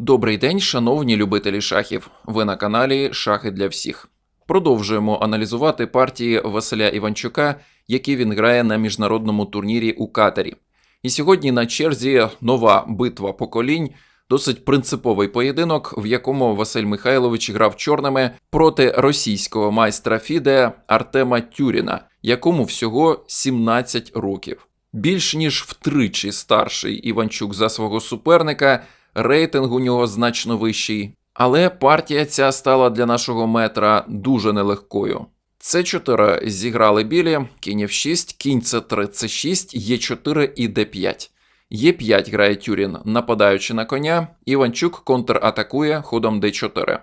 Добрий день, шановні любителі шахів. Ви на каналі Шахи для всіх. Продовжуємо аналізувати партії Василя Іванчука, які він грає на міжнародному турнірі у Катарі. І сьогодні на черзі нова битва поколінь, досить принциповий поєдинок, в якому Василь Михайлович грав чорними проти російського майстра Фіде Артема Тюріна, якому всього 17 років. Більш ніж втричі старший Іванчук за свого суперника, рейтинг у нього значно вищий. Але партія ця стала для нашого метра дуже нелегкою. С4 зіграли білі, кінь F6, кінь С3, С6, Е4 і Д5. Е5 грає Тюрін, нападаючи на коня, Іванчук контратакує ходом Д4.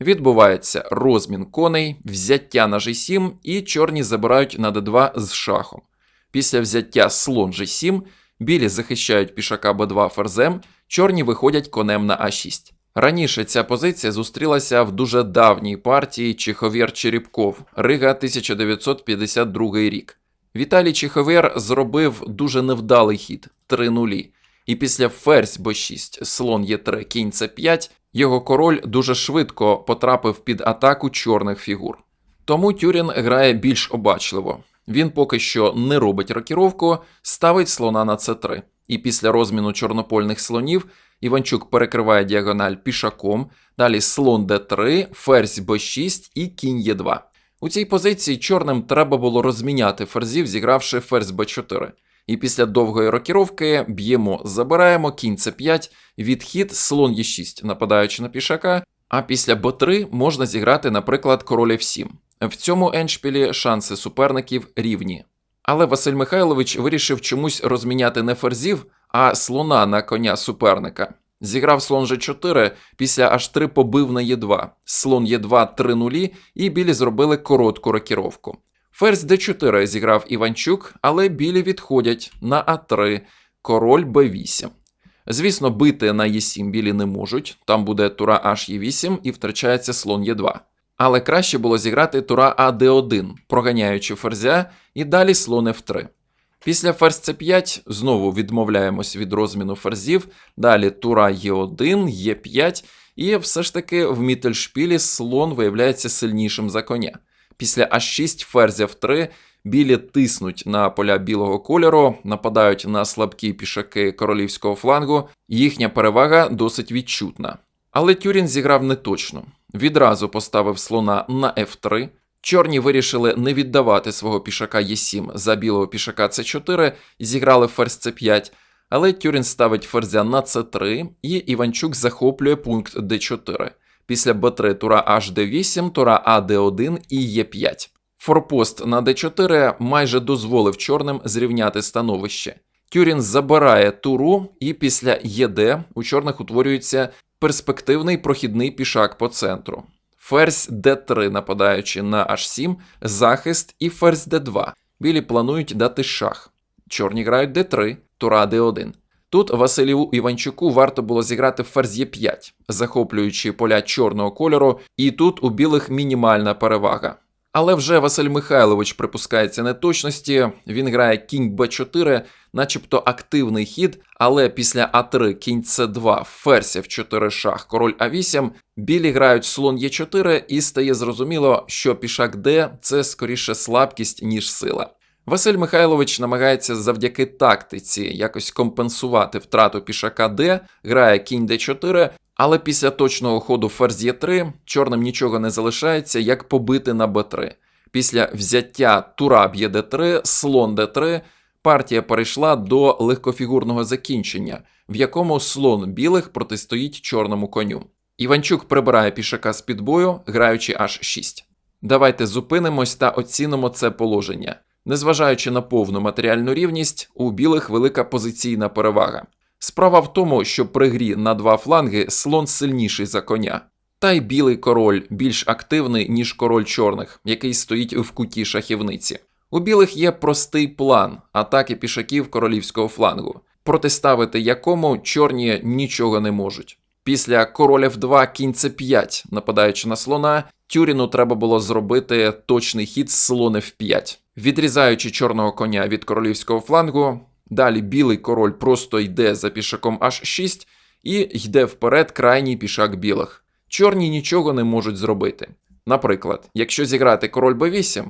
Відбувається розмін коней, взяття на G7 і чорні забирають на Д2 з шахом. Після взяття слон G7 білі захищають пішака Б2 ферзем, чорні виходять конем на А6. Раніше ця позиція зустрілася в дуже давній партії Чеховєр Черепков, Рига 1952 рік. Віталій Чеховєр зробив дуже невдалий хід 3 нулі. І після ферзь Б6, слон Е3, кінь С5, його король дуже швидко потрапив під атаку чорних фігур. Тому Тюрін грає більш обачливо. Він поки що не робить рокіровку, ставить слона на С3. І після розміну чорнопольних слонів Іванчук перекриває діагональ пішаком, далі слон d3, ферзь b6 і кінь е2. У цій позиції чорним треба було розміняти ферзів, зігравши ферзь b4. І після довгої рокіровки б'ємо, забираємо кінь c5, відхід слон e6, нападаючи на пішака. А після b3 можна зіграти, наприклад, король f7. В цьому еншпілі шанси суперників рівні. Але Василь Михайлович вирішив чомусь розміняти не ферзів, а слона на коня суперника. Зіграв слон G4, після H3 побив на Е2, слон Е2 3 нулі, і білі зробили коротку рокіровку. Ферзь D4 зіграв Іванчук, але білі відходять на А3, король Б8. Звісно, бити на Е7 білі не можуть, там буде тура H Е8 і втрачається слон Е2. Але краще було зіграти тура АД1, проганяючи ферзя, і далі слон F3. Після ферзь c5 знову відмовляємось від розміну ферзів, далі тура Е1, Е5, і все ж таки в мітельшпілі слон виявляється сильнішим за коня. Після А6 ферзь F3 білі тиснуть на поля білого кольору, нападають на слабкі пішаки королівського флангу, їхня перевага досить відчутна. Але Тюрін зіграв неточно. Відразу поставив слона на F3. Чорні вирішили не віддавати свого пішака Е7 за білого пішака С4 і зіграли ферзь С5, але Тюрін ставить ферзя на С3 і Іванчук захоплює пункт Д4. Після Б3 тура HD8, тура АД1 і Е5. Форпост на Д4 майже дозволив чорним зрівняти становище. Тюрін забирає туру, і після ЄД у чорних утворюється перспективний прохідний пішак по центру. Ферзь d3, нападаючи на h7, захист і ферзь d2. Білі планують дати шах. Чорні грають d3, тура d1. Тут Василіву Іванчуку варто було зіграти ферзь e5, захоплюючи поля чорного кольору, і тут у білих мінімальна перевага. Але вже Василь Михайлович припускається неточності, він грає кінь b4, начебто активний хід, але після А3 кінь С2, ферзь F4 шах, король А8, білі грають слон Е4 і стає зрозуміло, що пішак Д це скоріше слабкість, ніж сила. Василь Михайлович намагається завдяки тактиці якось компенсувати втрату пішака Д, грає кінь Д4, але після точного ходу ферзь Е3 чорним нічого не залишається, як побити на Б3. Після взяття тура б'є Д3, слон Д3, партія перейшла до легкофігурного закінчення, в якому слон білих протистоїть чорному коню. Іванчук прибирає пішака з під бою, граючи аж 6. Давайте зупинимось та оцінимо це положення. Незважаючи на повну матеріальну рівність, у білих велика позиційна перевага. Справа в тому, що при грі на два фланги слон сильніший за коня. Та й білий король більш активний, ніж король чорних, який стоїть в куті шахівниці. У білих є простий план атаки пішаків королівського флангу, протиставити якому чорні нічого не можуть. Після король F2 кінь c5, нападаючи на слона, Тюріну треба було зробити точний хід слон F5. Відрізаючи чорного коня від королівського флангу, далі білий король просто йде за пішаком H6, і йде вперед крайній пішак білих. Чорні нічого не можуть зробити. Наприклад, якщо зіграти король b8,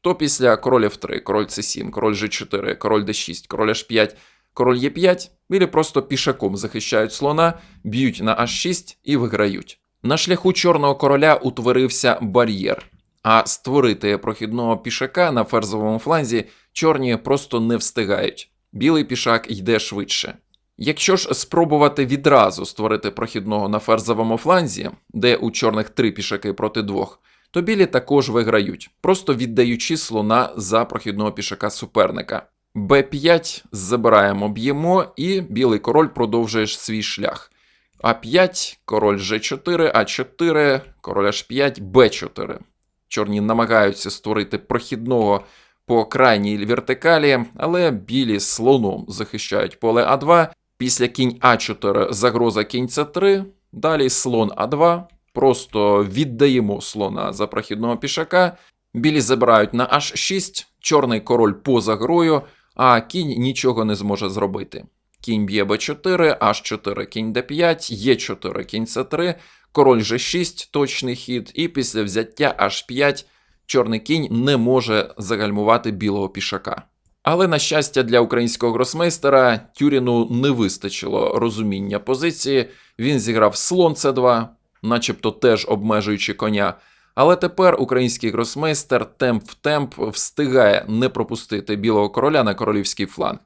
то після короля f3, король c7, король g4, король d6, король h5, король e5, білі просто пішаком захищають слона, б'ють на h6 і виграють. На шляху чорного короля утворився бар'єр, а створити прохідного пішака на ферзовому фланзі чорні просто не встигають. Білий пішак йде швидше. Якщо ж спробувати відразу створити прохідного на ферзовому фланзі, де у чорних три пішаки проти двох, то білі також виграють, просто віддаючи слона за прохідного пішака суперника. Б5 забираємо, б'ємо, і білий король продовжує свій шлях. А5, король Ж4, А4, король H5, Б4. Чорні намагаються створити прохідного по крайній вертикалі, але білі слоном захищають поле А2. Після кінь А4 загроза кінь С3. Далі слон А2. Просто віддаємо слона за прохідного пішака. Білі забирають на H6, чорний король поза грою, а кінь нічого не зможе зробити. Кінь б'є Б4, H4, кінь Д5, Е4, кінь С3, король G6, точний хід, і після взяття H5 чорний кінь не може загальмувати білого пішака. Але, на щастя, для українського гросмейстера Тюріну не вистачило розуміння позиції. Він зіграв слон С2, начебто теж обмежуючи коня. Але тепер український гросмейстер темп в темп встигає не пропустити білого короля на королівський фланг.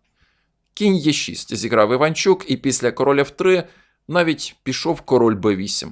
Кінь Е6 зіграв Іванчук, і після короля в3 навіть пішов король Б8.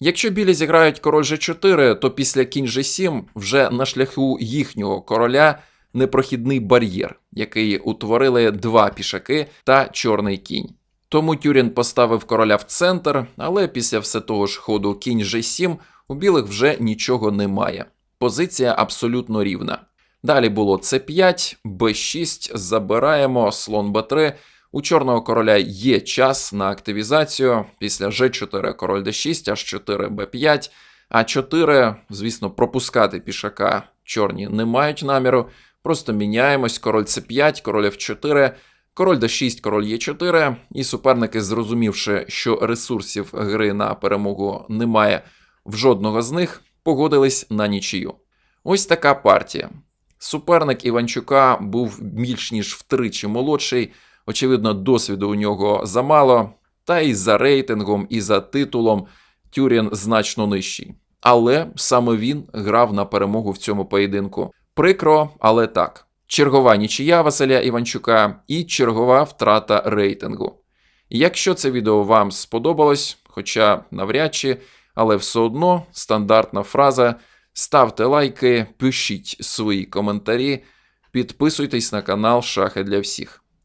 Якщо білі зіграють король G4, то після кінь G7 вже на шляху їхнього короля непрохідний бар'єр, який утворили два пішаки та чорний кінь. Тому Тюрін поставив короля в центр, але після все того ж ходу кінь G7 у білих вже нічого немає. Позиція абсолютно рівна. Далі було c5, b6, забираємо, слон b3. У чорного короля є час на активізацію. Після g4 король d6, h4 b5, а4, звісно, пропускати пішака чорні не мають наміру. Просто міняємось, король c5, король f4, король d6, король e4. І суперники, зрозумівши, що ресурсів гри на перемогу немає в жодного з них, погодились на нічию. Ось така партія. Суперник Іванчука був більш ніж втричі молодший. Очевидно, досвіду у нього замало, та і за рейтингом, і за титулом Тюрін значно нижчий. Але саме він грав на перемогу в цьому поєдинку. Прикро, але так. Чергова нічия Василя Іванчука і чергова втрата рейтингу. Якщо це відео вам сподобалось, хоча навряд чи, але все одно стандартна фраза. Ставте лайки, пишіть свої коментарі, підписуйтесь на канал Шахи для всіх.